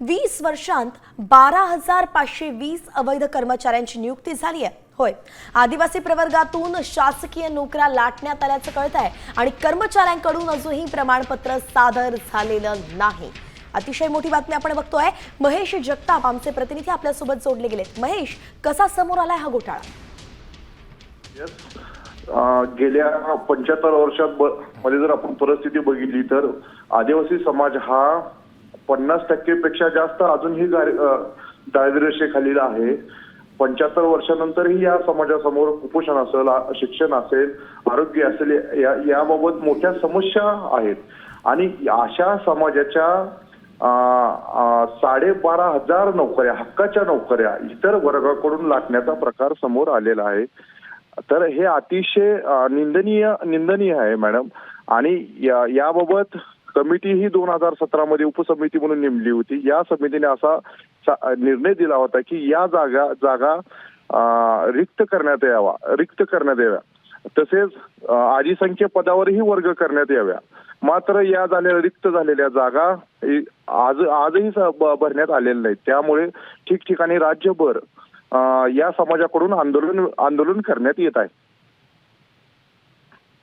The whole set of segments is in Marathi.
वीस वर्षांत बारा हजार पाचशे वीस अवैध कर्मचाऱ्यांची नियुक्ती झाली आहे. होय आदिवासी प्रवर्गातून शासकीय नोकऱ्या लाटण्यात आल्याचं कळत आहे आणि कर्मचाऱ्यांकडून अजूनही प्रमाणपत्र सादर झालेलं नाही. अतिशय मोठी बातमी आपण बघतोय. महेश जगताप आमचे प्रतिनिधी आपल्यासोबत जोडले गेलेत. महेश कसा समोर आलाय हा घोटाळा? अं, गेल्या पंच्याहत्तर वर्षात मध्ये जर आपण परिस्थिती बघितली तर आदिवासी समाज हा पन्नास टक्केपेक्षा जास्त अजूनही दारिद्र्यरेषेखालील आहे. पंच्याहत्तर वर्षानंतरही या समाजासमोर कुपोषण असेल शिक्षण असेल आरोग्य असेल या याबाबत मोठ्या समस्या आहेत. आणि अशा समाजाच्या साडेबारा हजार नोकऱ्या हक्काच्या नोकऱ्या इतर वर्गाकडून लाटण्याचा प्रकार समोर आलेला आहे. तर हे अतिशय निंदनीय निंदनीय आहे मॅडम. आणि या- समिती कमिटी ही दोन हजार सतरा मध्ये उपसमिती म्हणून नेमली होती. या समितीने असा निर्णय दिला होता की या जागा जागा रिक्त करण्यात यावा. रिक्त करण्यात याव्या. तसेच अ, पदावरही वर्ग करण्यात याव्या. मात्र या झालेल्या रिक्त झालेल्या जागा आज आजही भरण्यात आलेल्या नाहीत. त्यामुळे ठिकठिकाणी राज्यभर या समाजाकडून आंदोलन आंदोलन करण्यात येत आहे.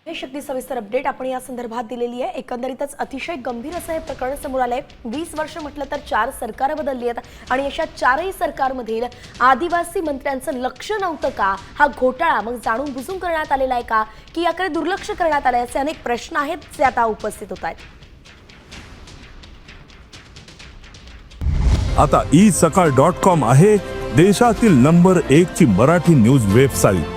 हे शक्ती सविस्तर अपडेट आपण या संदर्भात दिलेली आहे. एकंदरीतच अतिशय गंभीर असं हे प्रकरण समोर आलंय. वीस वर्ष म्हटलं तर चार सरकार बदलली आहेत आणि अशा चारही सरकारमधील आदिवासी मंत्र्यांचं लक्ष नव्हतं का? हा घोटाळा मग जाणून बुजून करण्यात आलेला आहे का? की याकडे दुर्लक्ष करण्यात आलंय असे अनेक प्रश्न आहेत जे आता उपस्थित होत आहेत. आता ई सकाळ डॉट कॉम आहे देशातील नंबर एक ची मराठी न्यूज वेबसाईट